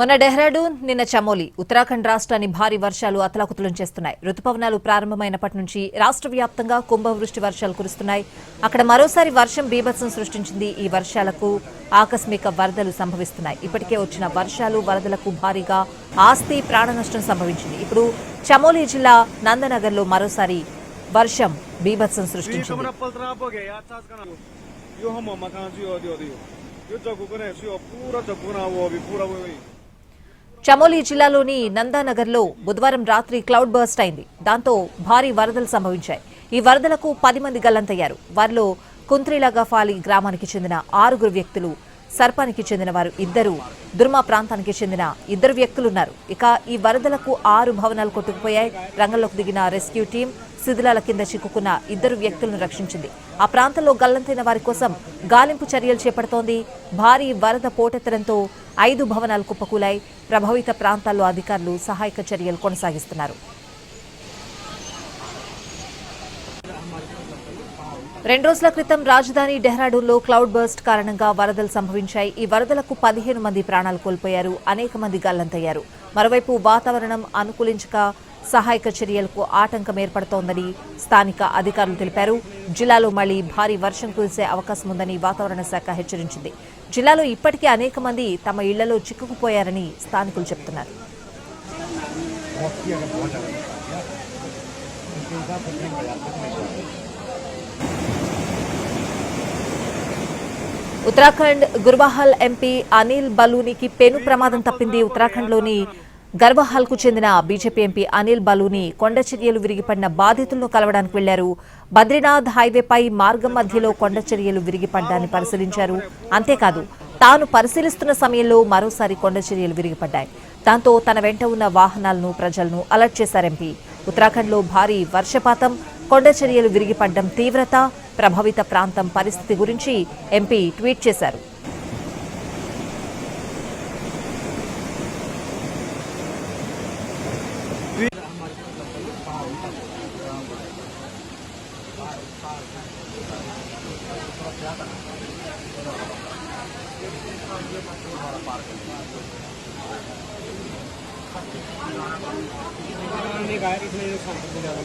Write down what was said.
మొన్న డెహ్రాడూన్ నిన్న చమోలి. ఉత్తరాఖండ్ రాష్ట్రాన్ని భారీ వర్షాలు అతలాకుతలం చేస్తున్నాయి. రుతుపవనాలు ప్రారంభమైనప్పటి నుంచి రాష్ట్ర వ్యాప్తంగా కుంభవృష్టి వర్షాలు కురుస్తున్నాయి. అక్కడ మరోసారి వర్షం బీభత్సం సృష్టించింది. ఈ వర్షాలకు ఆకస్మిక వరదలు సంభవిస్తున్నాయి. ఇప్పటికే వచ్చిన వర్షాలు వరదలకు భారీగా ఆస్తి ప్రాణ నష్టం సంభవించింది. ఇప్పుడు చమోలి జిల్లా నందనగర్లో మరోసారి వర్షం బీభత్సం సృష్టించింది. చమోలి జిల్లాలోని నందానగర్లో బుధవారం రాత్రి క్లౌడ్ బర్స్ట్ అయింది. దాంతో భారీ వరదలు సంభవించాయి. ఈ వరదలకు పది మంది గల్లంతయ్యారు. వారిలో కుంత్రిలగఫాలి గ్రామానికి చెందిన ఆరుగురు వ్యక్తులు సర్పానికి చెందిన వారు ఇద్దరు. దుర్మా ప్రాంతానికి చెందిన ఇద్దరు వ్యక్తులున్నారు. ఇక ఈ వరదలకు ఆరు భవనాలు కొట్టుకుపోయాయి. రంగంలోకి దిగిన రెస్క్యూ టీం శిథిలాల కింద చిక్కుకున్న ఇద్దరు వ్యక్తులను రక్షించింది. ఆ ప్రాంతంలో గల్లంతైన వారి కోసం గాలింపు చర్యలు చేపడుతోంది. భారీ వరద పోటెత్తడంతో ఐదు భవనాలు కుప్పకూలాయి. ప్రభావిత ప్రాంతాల్లో అధికారులు సహాయక చర్యలు కొనసాగిస్తున్నారు. రెండు రోజుల క్రితం రాజధాని డెహ్రాడూన్లో క్లౌడ్ బర్స్ట్ కారణంగా వరదలు సంభవించాయి. ఈ వరదలకు పదిహేను మంది ప్రాణాలు కోల్పోయారు. అనేక మంది గల్లంతయ్యారు. మరోవైపు వాతావరణం అనుకూలించక సహాయక చర్యలకు ఆటంకం ఏర్పడుతోందని స్థానిక అధికారులు తెలిపారు. జిల్లాలో మళ్ళీ భారీ వర్షం కురిసే అవకాశం ఉందని వాతావరణ శాఖ హెచ్చరించింది. జిల్లాలో ఇప్పటికే అనేక మంది తమ ఇళ్ళలో చిక్కుకుపోయారని స్థానికులు చెబుతున్నారు ఉత్తరాఖండ్ గుర్వాహల్ ఎంపీ అనిల్ బలూనికి పెను ప్రమాదం తప్పింది. ఉత్తరాఖండ్లోని గర్వహాల్కు చెందిన బీజేపీ ఎంపీ అనిల్ బలూని కొండ చర్యలు విరిగిపడిన బాధితులను కలవడానికి వెళ్ళారు. బద్రీనాథ్ హైవేపై మార్గం మధ్యలో కొండ చర్యలు విరిగిపడ్డాన్ని పరిశీలించారు. అంతేకాదు తాను పరిశీలిస్తున్న సమయంలో మరోసారి కొండ చర్యలు విరిగిపడ్డాయి. దాంతో తన వెంట ఉన్న వాహనాలను ప్రజలను అలర్ట్ చేశారు ఎంపీ. ఉత్తరాఖండ్లో భారీ వర్షపాతం కొండ చర్యలు విరిగిపడ్డం తీవ్రత ప్రభావిత ప్రాంతం పరిస్థితి గురించి ఎంపీ ట్వీట్ చేశారు. കാര്യത്തിലൊരു സംബന്ധിക്കുന്നത്